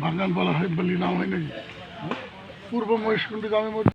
বাঙাল বলা হয় বলি নাম হয় নাকি? পূর্ব মহেশকুণ্ড গ্রামের মধ্যে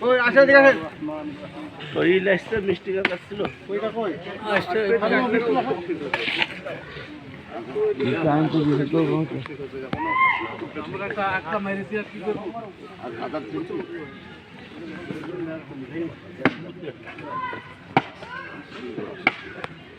ওই আসা দিকে মিষ্টি গাছ আসছিল ওইটা কই? আমরা একটা একটা মেরেছি আর কি করব?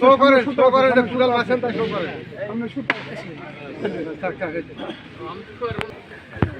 শো করেন শো করেন কুড়াল আছেন তাই শো করেন। না আর পুরি মারো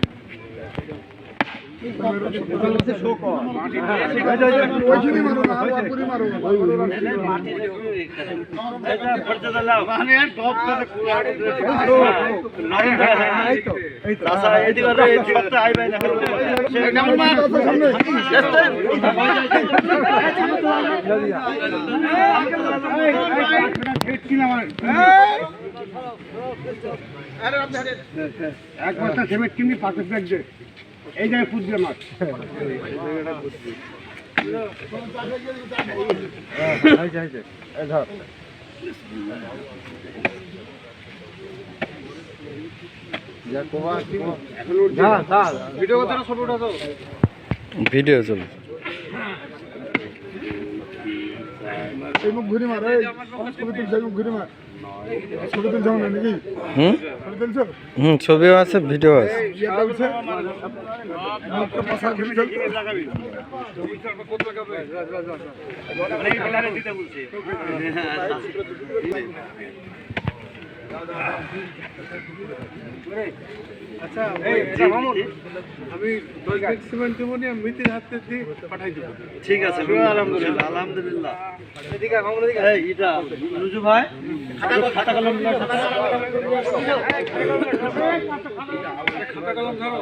এক বস্তা সিমেন্ট কিনি পাঁচশো ব্যাগ এই জায়গায় ফুট দিয়ে মাছ ভিডিও চল। ঘুরে মার ঘুরে মার। হুম? ছবি হুম ছবিও আছে ভিডিও আছে। ইয়েটা আচ্ছা আমি সিমেন্ট দেবো নিয়ে মিতির হাতে দিয়ে পাঠাই দেবো। ঠিক আছে আলহামদুলিল্লাহ। আলহামদুলিল্লাহ ভাই। খাতা কলম খাতা কলম ধরো।